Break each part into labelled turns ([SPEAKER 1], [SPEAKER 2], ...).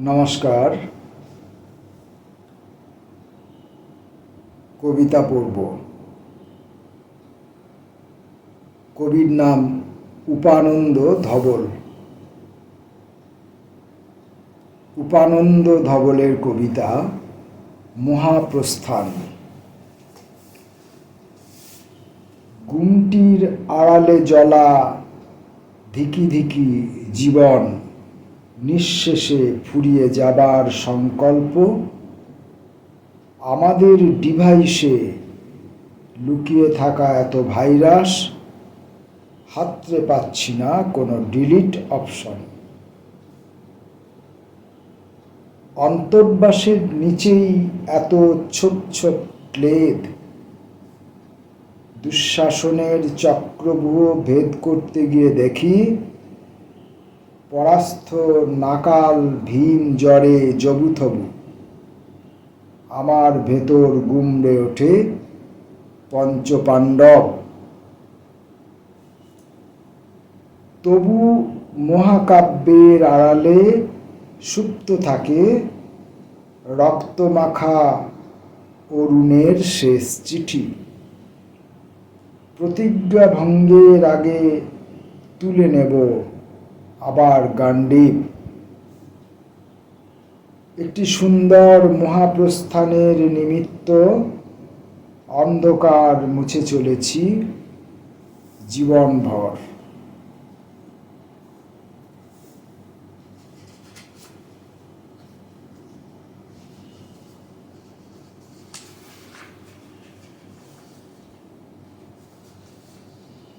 [SPEAKER 1] নমস্কার। কবিতা পড়ব। কবির নাম উপানন্দ ধবল। উপানন্দ ধবলের কবিতা মহাপ্রস্থান। গুমটির আড়ালে জ্বলা ধিকি ধিকি জীবন। নিঃশেষে ফুরিয়ে যাবার সংকল্প, আমাদের ডিভাইসে লুকিয়ে থাকা এত ভাইরাস হাতড়ে পাচ্ছি না কোনো ডিলিট অপশন। অন্তর্বাসের নিচেই এত ছোট ছোপ ক্লেদ, দুঃশাসনের চক্রব্যূহ ভেদ করতে গিয়ে দেখি পরাস্থ নাকাল, ভীম জ্বরে জবুথবু। আমার ভেতর গুমড়ে ওঠে পঞ্চপাণ্ডব। তবু মহাকাব্যের আড়ালে সুপ্ত থাকে রক্তমাখা অরুণের শেষ চিঠি। প্রতিজ্ঞা ভঙ্গের আগে তুলে নেব আবার গান্ডীব একটি সুন্দর মহাপ্রস্থানের নিমিত্ত অন্ধকার মুছে চলেছি জীবনভর।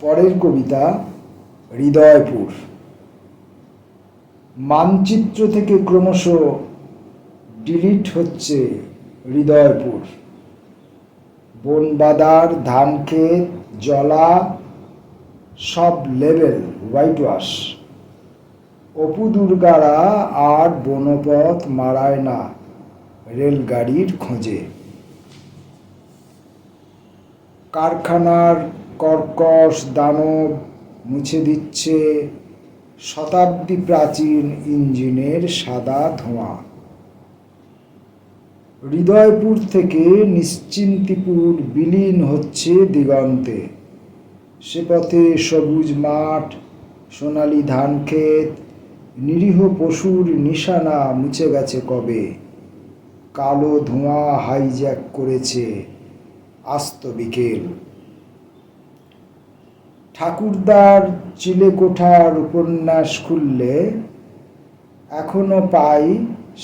[SPEAKER 1] পরের কবিতা হৃদয়পুর। মানচিত্র থেকে ক্রমশ ডিলিট হচ্ছে হৃদয়পুর। বনবাদার, ধানক্ষেত, জলা, সব লেভেল হোয়াইট ওয়াশ অপু দুর্গারা আর বনপথ মারায় না রেলগাড়ির খোঁজে। কারখানার কর্কশ দানব মুছে দিচ্ছে শতাব্দী প্রাচীন ইঞ্জিনের সাদা ধোঁয়া। হৃদয়পুর থেকে নিশ্চিন্তিপুর বিলীন হচ্ছে দিগন্তে। সে পথে সবুজ মাঠ, সোনালি ধান ক্ষেত, নিরীহ পশুর নিশানা মুছে গেছে কবে? কালো ধোঁয়া হাইজ্যাক করেছে আস্ত বিকেল। ঠাকুরদার চিলেকোঠার উপন্যাস খুললে এখনও পাই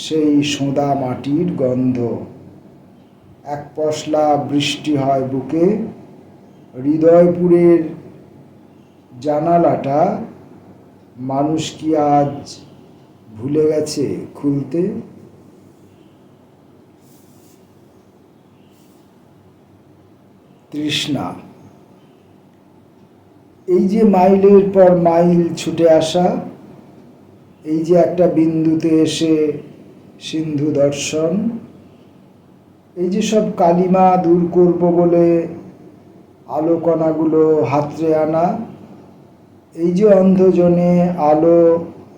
[SPEAKER 1] সেই সোঁদা মাটির গন্ধ। এক পশলা বৃষ্টি হয় বুকে, হৃদয়পুরের জানালাটা মানুষ কি আজ ভুলে গেছে খুলতে? তৃষ্ণা এই যে মাইলের পর মাইল ছুটে আসা, এই যে একটা বিন্দুতে এসে সিন্ধু দর্শন, এই যে সব কালিমা দূর করব বলে আলোকণাগুলো হাতড়ে আনা, এই যে অন্ধজনে আলো,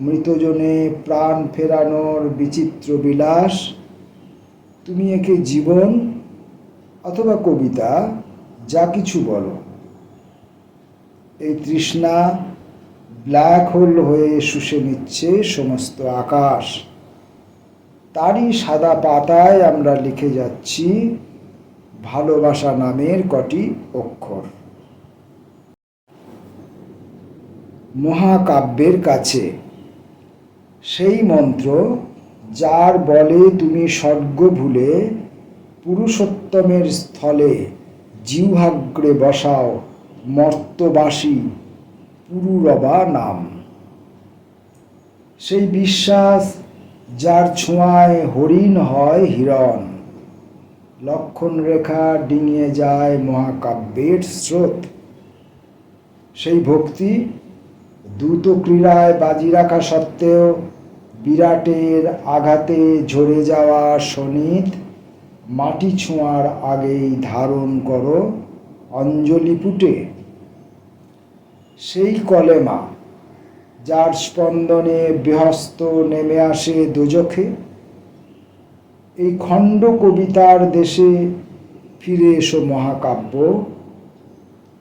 [SPEAKER 1] মৃতজনে প্রাণ ফেরানোর বিচিত্র বিলাস, তুমি একে জীবন অথবা কবিতা, যা কিছু বলো। এই তৃষ্ণা ব্ল্যাক হোল হয়ে শুষে নিচ্ছে সমস্ত আকাশ। তারই সাদা পাতায় আমরা লিখে যাচ্ছি, ভালোবাসা নামের কটি অক্ষর। মহাকাব্যের কাছে। সেই মন্ত্র যার বলে তুমি স্বর্গ ভুলে, পুরুষোত্তমের স্থলে জিহ্বাগ্রে বসাও মর্তবাসী পুরুরবা নাম। সেই বিশ্বাস যার ছোঁয়ায় হরিণ হয় হিরণ, লক্ষণ রেখা ডিঙিয়ে যায় মহাকাব্যের স্রোত। সেই ভক্তি দ্রুত ক্রীড়ায় বাজি রাখা সত্ত্বেও বিরাটের আঘাতে ঝরে যাওয়া শনিত মাটি ছোঁয়ার আগেই ধারণ করো অঞ্জলি পুটে। সেই কলেমা, যার স্পন্দনে বৃহস্ত নেমে আসে দোজখে, এই খণ্ড কবিতার দেশে ফিরে এসো মহাকাব্য।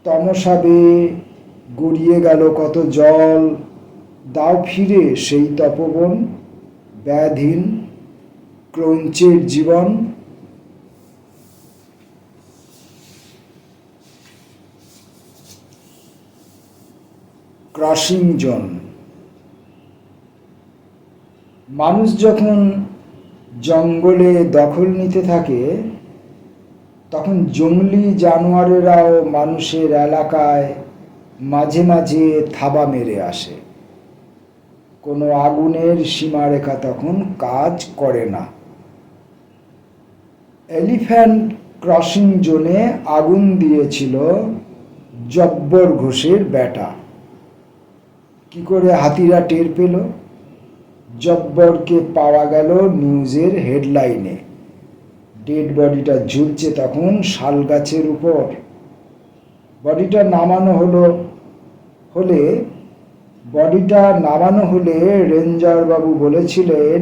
[SPEAKER 1] তমসাবে গড়িয়ে গেল কত জল, দাও ফিরে সেই তপবন, ব্যাধীন, ক্রঞ্চের জীবন। ক্রসিং জোন মানুষ যখন জঙ্গলে দখল নিতে থাকে, তখন জঙ্গলি জানোয়ারেরাও মানুষের এলাকায় মাঝে মাঝে থাবা মেরে আসে। কোনো আগুনের সীমারেখা তখন কাজ করে না। এলিফ্যান্ট ক্রসিং জোনে আগুন দিয়েছিল জব্বর ঘোষের বেটা। কি করে হাতিরা টের পেল? জব্বরকে পাওয়া গেল নিউজের হেডলাইনে। ডেড বডিটা ঝুলছে তখন শাল গাছের উপর। বডিটা নামানো হলো হলে, বডিটা নামানো হলে রেঞ্জার বাবু বলেছিলেন,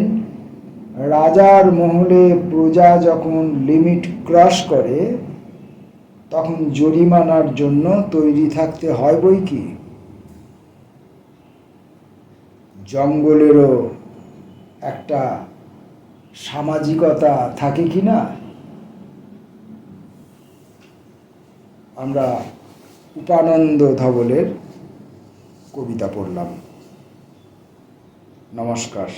[SPEAKER 1] রাজার মহলে প্রজা যখন লিমিট ক্রস করে, তখন জরিমানার জন্য তৈরি থাকতে হয় বই কি? জঙ্গলেরও একটা সামাজিকতা থাকে কি না? আমরা উপানন্দ ধবলের কবিতা পড়লাম। নমস্কার।